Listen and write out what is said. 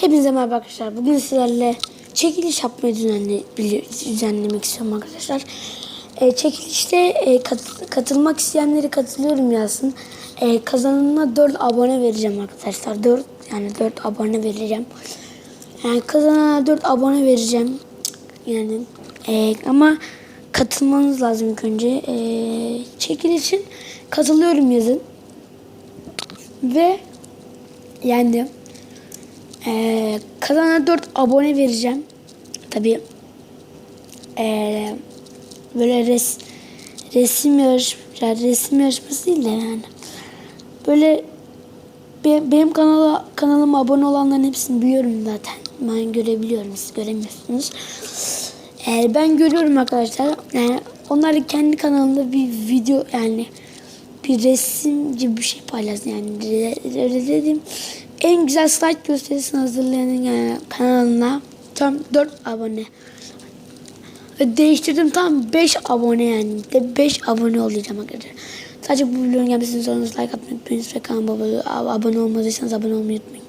Hepinize merhaba arkadaşlar. Bugün sizlerle çekiliş yapmayı düzenle, bili- düzenlemek istiyorum arkadaşlar. Ee, çekilişte e, kat- katılmak isteyenleri katılıyorum yazsın. Ee, kazanana 4 abone vereceğim arkadaşlar. 4 yani 4 abone vereceğim. Yani kazanana 4 abone vereceğim. Yani e, ama katılmanız lazım ilk önce. E, çekilişin katılıyorum yazın. Ve yendim. Ee, kanala 4 abone vereceğim. Tabii ee, böyle res, resim yarış yani resim yarışması değil de yani. Böyle be- benim kanala kanalıma abone olanların hepsini biliyorum zaten. Ben görebiliyorum siz göremiyorsunuz. Ee, ben görüyorum arkadaşlar. Yani onlar kendi kanalında bir video yani bir resim gibi bir şey paylaşsın yani dedim. En güzel slide gösterisini hazırlayanın yani kanalına tam 4 abone. Değiştirdim tam 5 abone yani. De 5 abone olacağım arkadaşlar. Sadece bu videonun gelmesini istiyorsanız like atmayı unutmayın ve kanalıma abone- olmadıysanız abone olmayı unutmayın.